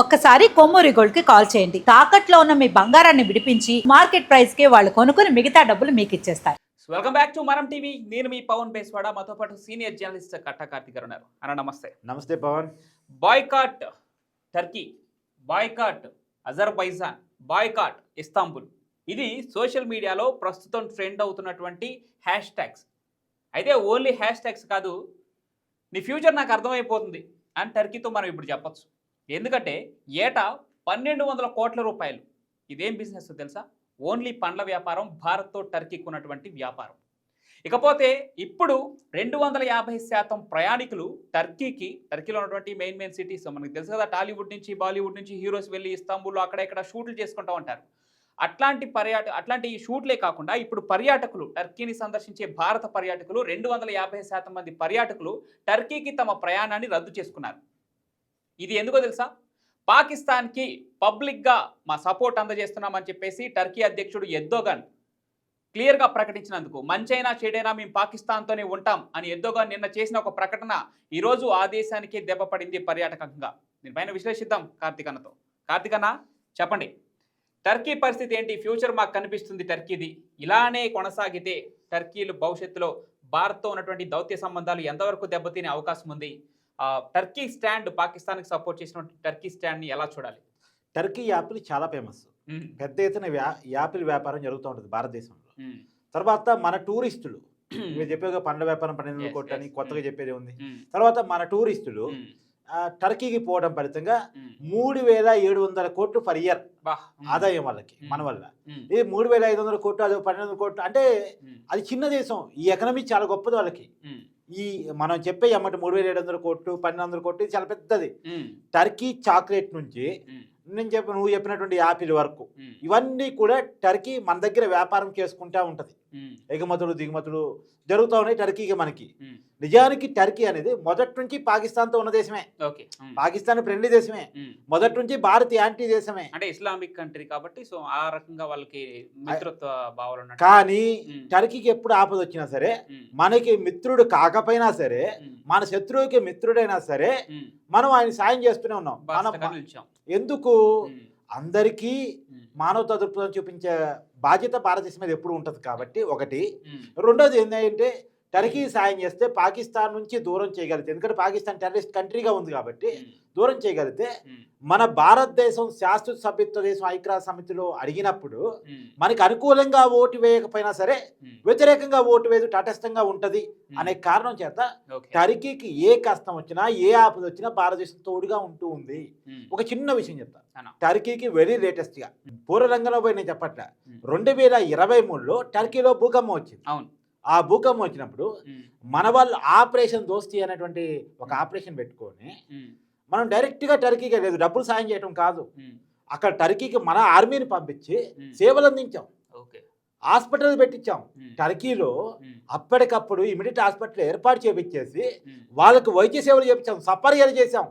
ఒక్కసారి కొమ్మూరి గోల్డ్కి కాల్ చేయండి. తాకట్లో ఉన్న మీ బంగారాన్ని విడిపించి మార్కెట్ ప్రైస్కి వాళ్ళు కొనుక్కుని మిగతా డబ్బులు మీకు ఇచ్చేస్తారు. వెల్కమ్ బ్యాక్ టు మనం టీవీ నేను మీ పవన్ బేస్వాడ. మాతో పాటు సీనియర్ జర్నలిస్ట్ కట్టా కార్తిక్ గారు ఉన్నారు. అన్న నమస్తే. నమస్తే Pavan. Boycott Turkey boycott Azerbaijan boycott Istanbul ఇది సోషల్ మీడియాలో ప్రస్తుతం ట్రెండ్ అవుతున్నటువంటి హ్యాష్ ట్యాగ్స్ అయితే ఓన్లీ హ్యాష్ ట్యాగ్స్ కాదు నీ ఫ్యూచర్ నాకు అర్థమైపోతుంది. అని టర్కీతో మనం ఇప్పుడు చెప్పొచ్చు. ఎందుకంటే ఏటా పన్నెండు వందల కోట్ల రూపాయలు. ఇదేం బిజినెస్ తెలుసా? ఓన్లీ పండ్ల వ్యాపారం భారత్తో టర్కీకి ఉన్నటువంటి వ్యాపారం. ఇకపోతే ఇప్పుడు రెండు వందల యాభై శాతం ప్రయాణికులు టర్కీకి టర్కీలో ఉన్నటువంటి మెయిన్ మెయిన్ సిటీస్ మనకు తెలుసు కదా టాలీవుడ్ నుంచి బాలీవుడ్ నుంచి హీరోస్ వెళ్ళి ఇస్తాంబుల్లో అక్కడ ఇక్కడ షూట్లు చేసుకుంటూ ఉంటారు. అట్లాంటి పర్యాట అట్లాంటి షూట్లే కాకుండా ఇప్పుడు పర్యాటకులు టర్కీని సందర్శించే భారత పర్యాటకులు రెండు వందల యాభై శాతం మంది పర్యాటకులు టర్కీకి తమ ప్రయాణాన్ని రద్దు చేసుకున్నారు. ఇది ఎందుకో తెలుసా? పాకిస్తాన్కి పబ్లిక్గా మా సపోర్ట్ అందజేస్తున్నామని చెప్పేసి టర్కీ అధ్యక్షుడు ఎద్దోగన్ క్లియర్గా ప్రకటించినందుకు మంచైనా చెడైనా మేము పాకిస్తాన్తోనే ఉంటాం అని ఎద్దోగన్ నిన్న చేసిన ఒక ప్రకటన ఈరోజు ఆ దేశానికే దెబ్బపడింది పర్యాటకంగా. దీనిపైన విశ్లేషిద్దాం కార్తీకన్నతో కార్తీకన్న చెప్పండి. టర్కీ పరిస్థితి ఏంటి? ఫ్యూచర్ మాకు కనిపిస్తుంది టర్కీది. ఇలానే కొనసాగితే టర్కీలు భవిష్యత్తులో భారత్తో ఉన్నటువంటి దౌత్య సంబంధాలు ఎంతవరకు దెబ్బతినే అవకాశం ఉంది? టర్కీ స్టాండ్ పాకిస్తాన్కి సపోర్ట్ చేసినటువంటి టర్కీ స్టాండ్ని ఎలా చూడాలి? టర్కీ యాపిల్ చాలా ఫేమస్ ఉమ్, పెద్ద ఎత్తున వ్యా యాపిల్ వ్యాపారం జరుగుతూ ఉంటుంది భారతదేశంలో. ఉమ్, తర్వాత మన టూరిస్టులు మీరు చెప్పేగా పండ్ల వ్యాపారం పన్నెండు కోట్లు అని. కొత్తగా. చెప్పేది ఉంది తర్వాత మన టూరిస్టులు టర్కీకి పోవడం ఫలితంగా. మూడు వేల ఏడు వందల కోట్లు పర్ ఇయర్ ఆదాయం వాళ్ళకి. మన వల్ల. ఇది మూడు వేల ఐదు వందల కోట్లు అది పన్నెండు వందల కోట్లు అంటే అది చిన్న దేశం ఈ ఎకనమీ చాలా గొప్పది వాళ్ళకి. ఈ మనం చెప్పే అమ్మటి మూడు వేల ఏడు వందల కోట్లు పన్నెండు వందల కోట్లు ఇది చాలా పెద్దది. టర్కీ చాక్లెట్ నుంచి నేను చెప్పి నువ్వు చెప్పినటువంటి యాపిల్ వరకు ఇవన్నీ కూడా టర్కీ మన దగ్గర వ్యాపారం చేసుకుంటా ఉంటది. ఎగుమతులు దిగుమతులు జరుగుతూ ఉన్నాయి టర్కీకి మనకి. నిజానికి టర్కీ అనేది మొదటి నుంచి పాకిస్తాన్తో ఉన్న దేశమే. పాకిస్తాన్ ఫ్రెండ్లీ దేశమే. మొదటి నుంచి భారత్ యాంటీ దేశమే. అంటే ఇస్లామిక్ కంట్రీ కాబట్టి సో ఆ రకంగా వాళ్ళకి మిత్రత్వ భావాలు కానీ టర్కీకి ఎప్పుడు ఆపద వచ్చినా సరే మనకి మిత్రుడు కాకపోయినా సరే మన శత్రువుకి మిత్రుడైనా సరే. మనం ఆయన సాయం చేస్తూనే ఉన్నాం. మనం ఎందుకు? అందరికీ మానవతా దృక్పథం చూపించే బాధ్యత భారతదేశం మీద ఎప్పుడు ఉంటుంది కాబట్టి ఒకటి. రెండోది ఏంటంటే టర్కీ సాయం చేస్తే పాకిస్తాన్ నుంచి దూరం చేయగలిగితే ఎందుకంటే పాకిస్తాన్ టెర్రరిస్ట్ కంట్రీగా ఉంది కాబట్టి దూరం చేయగలిగితే మన భారతదేశం శాశ్వత సభ్యత్వ దేశం ఐక్యరాజ్య సమితిలో అడిగినప్పుడు మనకి అనుకూలంగా ఓటు వేయకపోయినా సరే వ్యతిరేకంగా ఓటు వేసి తటస్థంగా ఉంటది. అనే కారణం చేత. టర్కీకి ఏ కష్టం వచ్చినా ఏ ఆపద వచ్చినా భారతదేశం తోడుగా ఉంటూ ఉంది. ఒక చిన్న విషయం చెప్తా. టర్కీకి వెరీ లేటెస్ట్గా పూర్వ రంగంలో పోయి నేను చెప్పట్లే. రెండు వేల ఇరవై మూడులో టర్కీలో భూకంపం వచ్చింది. అవును. ఆ భూకంపం వచ్చినప్పుడు మన వాళ్ళు ఆపరేషన్ దోస్తి అనేటువంటి ఒక ఆపరేషన్ పెట్టుకొని మనం డైరెక్ట్గా టర్కీకి లేదు డబ్బులు సాయం చేయడం కాదు. అక్కడ టర్కీకి మన ఆర్మీని పంపించి. సేవలు అందించాం. ఓకే. హాస్పిటల్ పెట్టించాం. టర్కీలో అప్పటికప్పుడు ఇమీడియట్ హాస్పిటల్ ఏర్పాటు చేపించేసి వాళ్ళకు వైద్య సేవలు చేపించాం సపర్యలు చేశాం.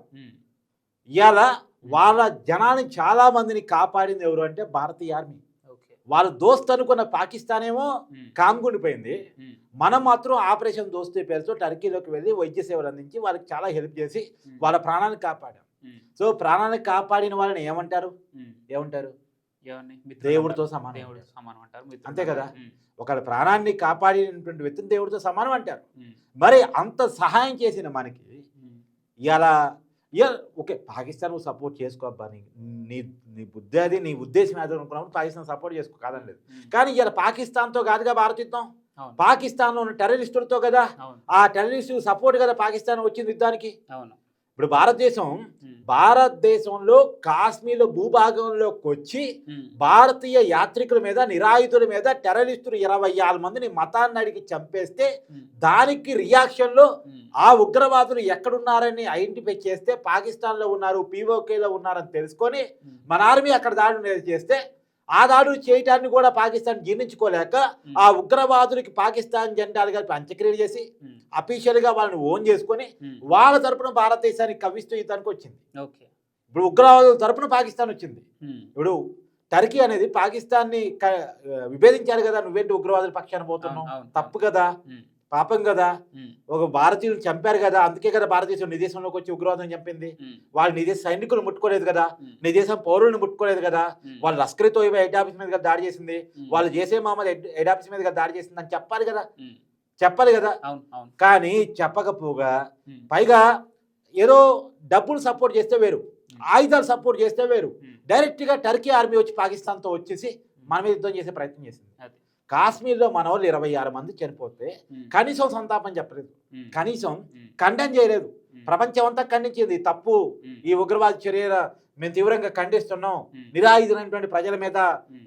ఇవాళ వాళ్ళ జనాన్ని చాలా మందిని కాపాడింది ఎవరు అంటే భారతీయ ఆర్మీ. వాళ్ళ దోస్త్ అనుకున్న పాకిస్తాన్ ఏమో ఉమ్, మనం మాత్రం ఆపరేషన్ దోస్తీ పేరుతో టర్కీలోకి వెళ్ళి వైద్య సేవలు అందించి వాళ్ళకి చాలా హెల్ప్ చేసి వాళ్ళ ప్రాణాన్ని కాపాడాం. సో ప్రాణాన్ని కాపాడిన వాళ్ళని ఏమంటారు. ఏమంటారు? దేవుడితో. సమానం. సమానం అంటారు అంతే కదా? ఒకళ్ళ ప్రాణాన్ని కాపాడినటువంటి వ్యక్తిని దేవుడితో సమానం అంటారు. మరి అంత సహాయం చేసిన మనకి ఇలా ఇవాళ ఓకే పాకిస్తాన్ నువ్వు సపోర్ట్ చేసుకోబ్బా నీ నీ నీ బుద్ధి అది నీ ఉద్దేశం అది అనుకున్నప్పుడు పాకిస్తాన్ సపోర్ట్ చేసుకో కాదనలేదు. ఉమ్. కానీ ఇలా పాకిస్తాన్తో కాదుగా భారత యుద్ధం పాకిస్తాన్లో ఉన్న టెర్రరిస్టులతో కదా? ఆ టెర్రరిస్టు సపోర్ట్ కదా పాకిస్తాన్ వచ్చింది యుద్ధానికి? అవును. ఇప్పుడు భారతదేశం భారతదేశంలో కాశ్మీర్ భూభాగంలోకి వచ్చి భారతీయ యాత్రికుల మీద నిరాయుధుల మీద టెర్రరిస్టులు ఇరవై ఆరు మందిని మతాన్ని అడిగి చంపేస్తే దానికి రియాక్షన్లో ఆ ఉగ్రవాదులు ఎక్కడున్నారని ఐడెంటిఫై చేస్తే పాకిస్తాన్లో ఉన్నారు పీఓకేలో ఉన్నారని తెలుసుకొని మన ఆర్మీ అక్కడ దాడులు చేస్తే ఆ దాడులు చేయటాన్ని కూడా పాకిస్తాన్ జీర్ణించుకోలేక ఆ ఉగ్రవాదులకి పాకిస్తాన్ జెండాలు కలిపి అంత్యక్రియలు చేసి అఫీషియల్గా వాళ్ళని ఓన్ చేసుకొని వాళ్ళ తరపున భారతదేశానికి కవిస్తూ యుద్ధానికి వచ్చింది. ఇప్పుడు ఉగ్రవాదుల తరపున పాకిస్తాన్ వచ్చింది. ఇప్పుడు టర్కీ అనేది పాకిస్తాన్ని విభేదించారు కదా నువ్వేంటి ఉగ్రవాదుల పక్షాన పోతున్నావు? తప్పు కదా? పాపం కదా. ఒక భారతీయులు చంపారు కదా. అందుకే కదా భారతదేశం నీ దేశంలోకి వచ్చి ఉగ్రవాదం చంపింది. వాళ్ళు నీ దేశ సైనికులు ముట్టుకోలేదు కదా. ఉమ్, నీ దేశం పౌరులను ముట్టుకోలేదు కదా. వాళ్ళు లష్కర్ తోయిబా హెడ్ ఆఫీస్ మీద దాడి చేసింది. వాళ్ళు జేసే మహమ్మద్ హెడ్ ఆఫీస్ మీద దాడి చేసింది అని చెప్పాలి కదా. చెప్పాలి కదా. కానీ చెప్పకపోగా పైగా ఏదో డబ్బులు సపోర్ట్ చేస్తే వేరు. ఆయుధాలు సపోర్ట్ చేస్తే వేరు. డైరెక్ట్గా టర్కీ ఆర్మీ వచ్చి పాకిస్తాన్తో వచ్చేసి మన మీద యుద్ధం చేసే ప్రయత్నం చేసింది. కాశ్మీర్లో మన వాళ్ళు ఇరవై ఆరు మంది చనిపోతే కనీసం సంతాపం చెప్పలేదు. కనీసం ఖండన చేయలేదు. ప్రపంచం అంతా ఖండించింది తప్పు ఈ ఉగ్రవాద చర్య మేము తీవ్రంగా ఖండిస్తున్నాం. ఉమ్, నిరాయుధమైనటువంటి ప్రజల మీద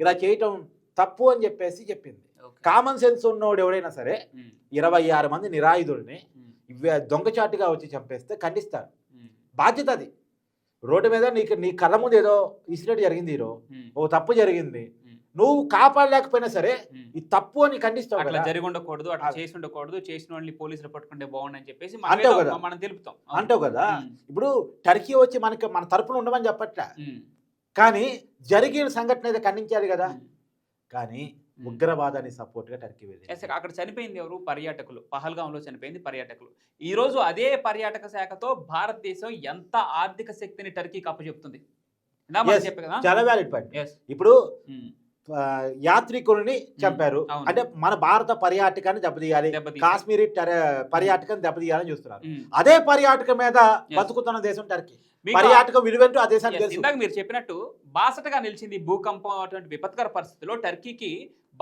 ఇలా చేయటం తప్పు అని చెప్పేసి చెప్పింది. కామన్ సెన్స్ ఉన్నోడు ఎవడైనా సరే ఇరవై ఆరు మంది ఇవే దొంగచాటుగా వచ్చి చంపేస్తే ఖండిస్తారు. బాధ్యత అది. రోడ్డు మీద నీకు నీ కళ్ళ ముందు ఏదో ఇన్సిడెంట్ జరిగింది ఉమ్, ఓ తప్పు జరిగింది. నువ్వు కాపాడలేకపోయినా సరే. ఈ తప్పు అని ఖండిస్తావు అట్లా జరిగి ఉండకూడదు అట్లా. చేసి ఉండకూడదు చేసిన వాళ్ళని పోలీసులు పట్టుకుంటే బాగుండని చెప్పేసి అంటావు కదా. మనం తెలుపుతాం. అంటావు కదా. ఇప్పుడు టర్కీ వచ్చి మనకి మన తరపున ఉండమని చెప్పట్లే. కానీ జరిగిన సంఘటన అయితే ఖండించాలి కదా. కానీ. ఉగ్రవాదాన్ని సపోర్ట్గా టర్కీ వెళ్ళింది. అక్కడ చనిపోయింది ఎవరు? పర్యాటకులు. పహల్గాంలో చనిపోయింది పర్యాటకులు. ఈ రోజు అదే పర్యాటక శాఖతో భారతదేశం ఎంత ఆర్థిక శక్తిని టర్కీకి అప్పచెప్తుంది. ఇందా చెప్పే కదా. చాలా వ్యాలిడ్ పాయింట్. ఇప్పుడు యాత్రికుల్ని చంపారు. అంటే మన భారత పర్యాటకాన్ని దెబ్బతీయాలి. కాశ్మీరీ పర్యాటకాన్ని దెబ్బతీయాలని చూస్తున్నారు. అదే పర్యాటకం మీద బతుకుతున్న దేశం టర్కీ మీకు పర్యాటకం విలువేంటో ఆ దేశానికి ఇందాక మీరు చెప్పినట్టు బాసటగా నిలిచింది భూకంపం అటువంటి విపత్కర పరిస్థితిలో టర్కీకి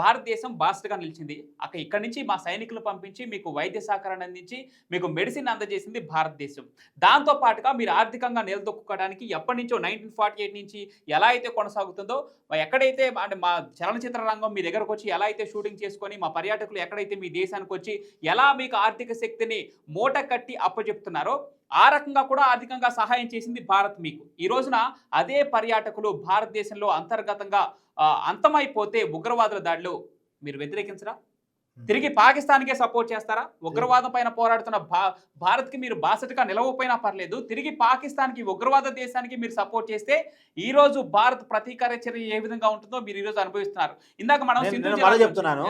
భారతదేశం బాస్ట్గా నిలిచింది. అక్కడ ఇక్కడి నుంచి మా సైనికులు పంపించి మీకు వైద్య సహకారాన్ని అందించి మీకు మెడిసిన్ అందజేసింది భారతదేశం. దాంతో పాటుగా మీరు ఆర్థికంగా నిలదొక్కుకోవడానికి ఎప్పటి నుంచో నైన్టీన్ ఫార్టీ ఎయిట్ నుంచి ఎలా అయితే కొనసాగుతుందో ఎక్కడైతే అంటే మా చలనచిత్ర రంగం మీ దగ్గరకు వచ్చి ఎలా అయితే షూటింగ్ చేసుకొని మా పర్యాటకులు ఎక్కడైతే మీ దేశానికి వచ్చి ఎలా మీకు ఆర్థిక శక్తిని మూట కట్టి అప్పచెప్తున్నారో ఆ రకంగా కూడా ఆర్థికంగా సహాయం చేసింది భారత్ మీకు. ఈ రోజున అదే పర్యాటకులు భారతదేశంలో అంతర్గతంగా అంతమైపోతే ఉగ్రవాదుల దాడిలో మీరు వ్యతిరేకించరా? తిరిగి పాకిస్తాన్కే సపోర్ట్ చేస్తారా? ఉగ్రవాదం పైన పోరాడుతున్న భా భారత్కి మీరు బాసటగా నిలవపోయినా పర్లేదు. తిరిగి పాకిస్తాన్కి ఉగ్రవాద దేశానికి మీరు సపోర్ట్ చేస్తే ఈ రోజు భారత్ ప్రతీకార చర్య ఏ విధంగా ఉంటుందో మీరు ఈ రోజు అనుభవిస్తున్నారు. ఇందాక మనం చెప్తున్నాను.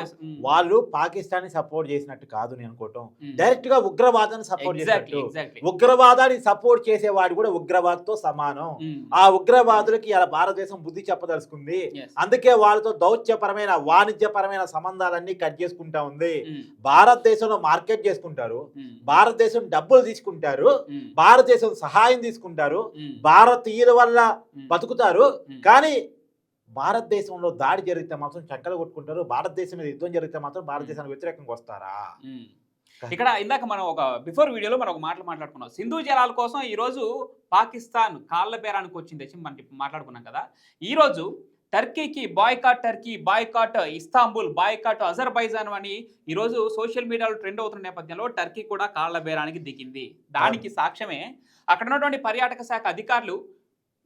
వాళ్ళు పాకిస్తాన్ని సపోర్ట్ చేసినట్టు కాదు నేను అనుకోవటం. డైరెక్ట్గా ఉగ్రవాదాన్ని సపోర్ట్ చేసినట్టు. ఉగ్రవాదాన్ని సపోర్ట్ చేసేవాడు కూడా ఉగ్రవాద్తో సమానం ఆ ఉగ్రవాదులకి ఇలా భారతదేశం బుద్ధి చెప్పదలుచుకుంది. అందుకే వాళ్ళతో దౌత్యపరమైన వాణిజ్యపరమైన సంబంధాలన్నీ కట్ చేసుకుంటా ఉంది. భారతదేశంలో మార్కెట్ చేసుకుంటారు. భారతదేశం డబ్బులు తీసుకుంటారు. భారతదేశం సహాయం తీసుకుంటారు. భారతీయుల వల్ల బతుకుతారు. కానీ భారతదేశంలో దాడి జరిగితే మాత్రం చక్కలు కొట్టుకుంటారు. భారతదేశం మీద యుద్ధం జరిగితే మాత్రం భారతదేశానికి వ్యతిరేకంగా వస్తారా. ఇక్కడ ఇందాక మనం ఒక బిఫోర్ వీడియోలో మనం ఒక మాటలు మాట్లాడుకున్నాం. సింధు జలాల కోసం ఈ రోజు పాకిస్తాన్ కాళ్ళ బేరానికి వచ్చింది. వచ్చి మనం ఇప్పుడు మాట్లాడుకున్నాం కదా. ఈ రోజు టర్కీకి boycott Turkey boycott Istanbul boycott Azerbaijan అని ఈరోజు సోషల్ మీడియాలో ట్రెండ్ అవుతున్న నేపథ్యంలో టర్కీ కూడా కాళ్ళ బేరానికి దిగింది. దానికి సాక్ష్యమే అక్కడ ఉన్నటువంటి పర్యాటక శాఖ అధికారులు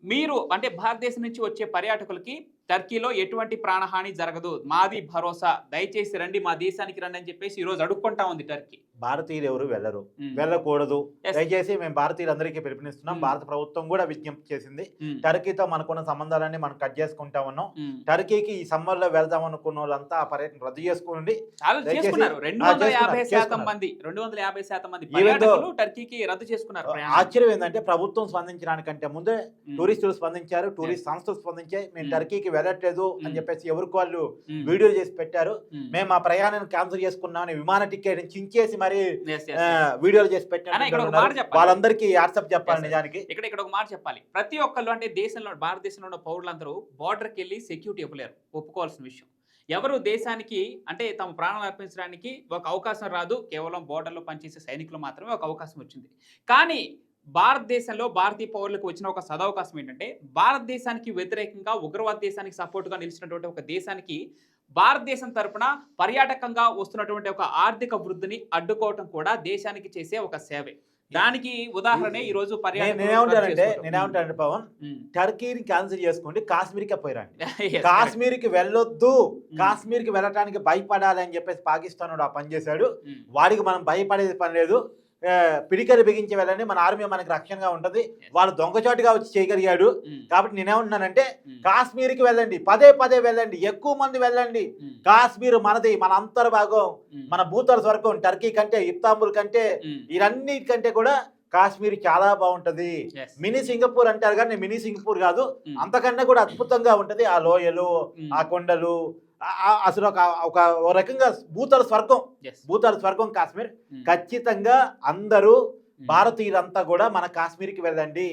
మీరు అంటే భారతదేశం నుంచి వచ్చే పర్యాటకులకి టర్కీలో ఎటువంటి ప్రాణహాని జరగదు మాది భరోసా దయచేసి రండి మా దేశానికి రండి అని చెప్పేసి ఈ రోజు అడుక్కుంటా ఉంది టర్కీ భారతీయులు ఎవరు వెళ్ళరు. వెళ్ళకూడదు. దయచేసి మేము భారతీయులందరికీ పిలుపునిస్తున్నాం. భారత ప్రభుత్వం కూడా విజ్ఞప్తి చేసింది. టర్కీతో మనకున్న సంబంధాలన్నీ మనం కట్ చేసుకుంటా ఉన్నాం. టర్కీకి ఈ సమ్మర్లో వెళ్దాం అనుకున్న వాళ్ళంతా ఆ పర్యటన రద్దు చేసుకోండి. ఆశ్చర్యం ఏంటంటే ప్రభుత్వం స్పందించడానికంటే ముందే. టూరిస్టులు స్పందించారు టూరిస్ట్ సంస్థలు స్పందించాయి మ్మ్. టర్కీకి వెళ్ళట్లేదు అని. చెప్పేసి ఎవరికి వాళ్ళు మ్మ్. వీడియోలు చేసి పెట్టారు మ్మ్. ఆ ప్రయాణాన్ని క్యాన్సిల్ చేసుకున్నామని విమాన టికెట్ చించేసి మరి. వీడియోలు చేసి చెప్పాలి. వాళ్ళందరికీ వాట్సాప్ చెప్పాలి. నిజానికి ఇక్కడ ఇక్కడ ఒక మాట చెప్పాలి ప్రతి ఒక్కళ్ళు అంటే దేశంలో భారతదేశంలో ఉన్న పౌరులందరూ బార్డర్కి వెళ్ళి సెక్యూరిటీ ఇవ్వలేరు ఒప్పుకోవాల్సిన విషయం ఎవరు దేశానికి అంటే తమ ప్రాణాలు అర్పించడానికి ఒక అవకాశం రాదు కేవలం బోర్డర్లో పనిచేసే సైనికులు మాత్రమే ఒక అవకాశం వచ్చింది కానీ భారతదేశంలో భారతీయ పౌరులకు వచ్చిన ఒక సదవకాశం ఏంటంటే భారతదేశానికి వ్యతిరేకంగా ఉగ్రవాద దేశానికి సపోర్టుగా నిలిచినటువంటి ఒక దేశానికి భారతదేశం తరపున పర్యాటకంగా వస్తున్నటువంటి ఒక ఆర్థిక వృద్ధిని అడ్డుకోవటం కూడా దేశానికి చేసే ఒక సేవే. దానికి ఉదాహరణ ఈ రోజు నేనేమంటానంటే రద్దు చేసుకోవటం. నేనేమంటానంటే పవన్. టర్కీని క్యాన్సిల్ చేసుకోండి కాశ్మీర్కి పోయిరండి. Yes, correct. కాశ్మీర్కి వెళ్ళొద్దు. కాశ్మీర్కి వెళ్ళటానికి భయపడాలి అని చెప్పేసి పాకిస్తాన్ ఆ పని చేశాడు. ఉమ్. వాడికి మనం భయపడేది పని లేదు. పిడికలు బిగించి వెళ్ళండి మన ఆర్మీ మనకి రక్షణగా ఉంటది. వాళ్ళు దొంగచాటుగా వచ్చి చేయగలిగాడు. ఉమ్, కాబట్టి నేనేమంటున్నానంటే ఉమ్, కాశ్మీర్కి వెళ్ళండి పదే పదే వెళ్ళండి ఎక్కువ మంది వెళ్ళండి. ఉమ్, కాశ్మీర్ మనది మన అంతర్భాగం మన భూతల స్వర్గం టర్కీ కంటే ఇస్తాంబుల్ కంటే ఉమ్, ఇవన్నిటికంటే కూడా కాశ్మీర్ చాలా బాగుంటది. మినీ సింగపూర్ అంటారు కానీ మినీ సింగపూర్ కాదు. అంతకన్నా కూడా అద్భుతంగా ఉంటది ఆ లోయలు ఆ కొండలు అసలు ఒక ఒక రకంగా భూతల స్వర్గం. భూతల స్వర్గం కాశ్మీర్. ఉమ్, ఖచ్చితంగా అందరూ భారతీయులంతా కూడా మన కాశ్మీర్కి వెళ్ళండి.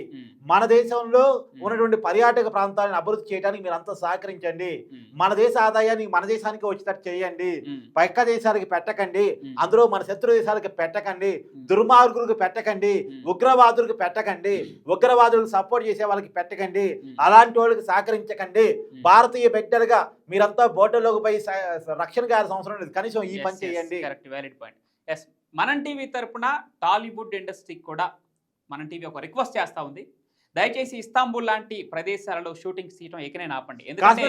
మన దేశంలో ఉన్నటువంటి పర్యాటక ప్రాంతాలను అభివృద్ధి చేయడానికి మీరు అంతా సహకరించండి మన దేశ ఆదాయాన్ని మన దేశానికి వచ్చేటట్టు చేయండి. పక్క దేశాలకి పెట్టకండి. అందులో మన శత్రు దేశాలకు పెట్టకండి. దుర్మార్గులకు పెట్టకండి. ఉగ్రవాదులకు పెట్టకండి. ఉగ్రవాదులకు సపోర్ట్ చేసే వాళ్ళకి పెట్టకండి. అలాంటి వాళ్ళకి సహకరించకండి. భారతీయ బిడ్డలుగా మీరంతా బోటలోకి పోయి రక్షణ గారి సంవత్సరం లేదు. కనీసం ఈ పని చేయండి. మనం టీవీ తరపున టాలీవుడ్ ఇండస్ట్రీకి కూడా మనం టీవీ ఒక రిక్వెస్ట్ చేస్తా ఉంది. దయచేసి ఇస్తాంబుల్ లాంటి ప్రదేశాలలో షూటింగ్ తీయడం ఏకనైనా ఆపండి. ఎందుకంటే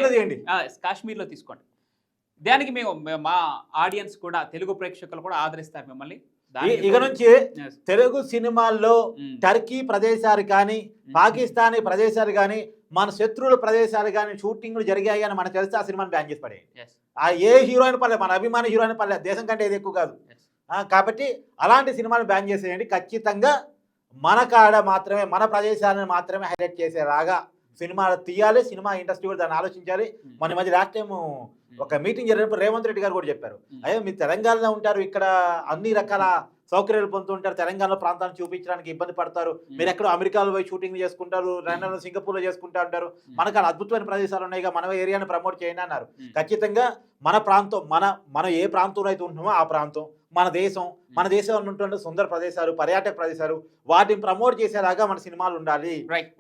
కాశ్మీర్లో తీసుకోండి. దానికి మేము మే- ఆడియన్స్ కూడా తెలుగు ప్రేక్షకులు కూడా ఆదరిస్తారు మిమ్మల్ని. ఇక నుంచి. తెలుగు సినిమాల్లో టర్కీ ప్రదేశాలు కానీ పాకిస్తానీ ప్రదేశాలు కానీ మన శత్రువుల ప్రదేశాలు కానీ షూటింగ్లు జరిగాయి అని మనకు తెలిస్తే ఆ సినిమాని బ్యాన్ చేసి పడే ఏ హీరోయిన్ పర్లేదు మన అభిమాన హీరోయిన్ పర్లేదు దేశం కంటే ఇది ఎక్కువ కాదు. కాబట్టి అలాంటి సినిమాలు బ్యాన్ చేసేయండి. ఖచ్చితంగా మన కాడ మాత్రమే మన ప్రదేశాలను మాత్రమే హైలైట్ చేసేలాగా సినిమాలు తీయాలి. సినిమా ఇండస్ట్రీ కూడా దాన్ని ఆలోచించాలి. మన మధ్య లాస్ట్ టైం ఒక మీటింగ్ జరిగినప్పుడు రేవంత్ రెడ్డి గారు కూడా చెప్పారు. అయ్యో మీరు తెలంగాణలో ఉంటారు. ఇక్కడ అన్ని రకాల సౌకర్యాలు పొందుతుంటారు. తెలంగాణ ప్రాంతాన్ని చూపించడానికి ఇబ్బంది పడతారు. మీరు ఎక్కడో అమెరికాలో పోయి షూటింగ్ చేసుకుంటారు. లండన్లో సింగపూర్లో చేసుకుంటా ఉంటారు. మనకు అద్భుతమైన ప్రదేశాలు ఉన్నాయి మన ఏరియాని ప్రమోట్ చేయండి అన్నారు. ఖచ్చితంగా మన ప్రాంతం మన మనం ఏ ప్రాంతంలో అయితే ఉంటున్నామో ఆ ప్రాంతం మన దేశం మన దేశంలో ఉంటున్న సుందర ప్రదేశాలు పర్యాటక ప్రదేశాలు వాటిని ప్రమోట్ చేసేలాగా మన సినిమాలు ఉండాలి.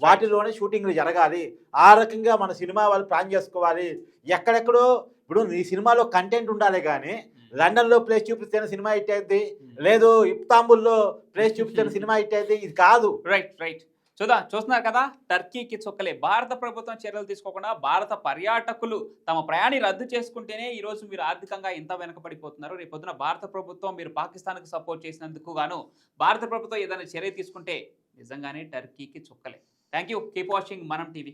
వాటిలోనే షూటింగ్లు జరగాలి. ఆ రకంగా మన సినిమా వాళ్ళు ప్లాన్ చేసుకోవాలి. ఎక్కడెక్కడో ఇప్పుడు ఈ సినిమాలో కంటెంట్ ఉండాలి కానీ లండన్లో ప్లేస్ చూపిస్తేనే సినిమా హిట్ అయింది. లేదు ఇస్తాంబుల్లో ప్లేస్ చూపిస్తేనే సినిమా హిట్ అయింది. ఇది కాదు. రైట్ రైట్ చూదా చూస్తున్నారు కదా? టర్కీకి చుక్కలే. భారత ప్రభుత్వం చర్యలు తీసుకోకుండా భారత పర్యాటకులు తమ ప్రయాణి రద్దు చేసుకుంటేనే ఈ రోజు మీరు ఆర్థికంగా ఎంత వెనకబడిపోతున్నారు. రేపు పొద్దున భారత ప్రభుత్వం మీరు పాకిస్తాన్కు సపోర్ట్ చేసినందుకు గాను భారత ప్రభుత్వం ఏదైనా చర్య తీసుకుంటే నిజంగానే టర్కీకి చుక్కలే. థ్యాంక్ యూ కీప్ వాచింగ్ మనం టీవీ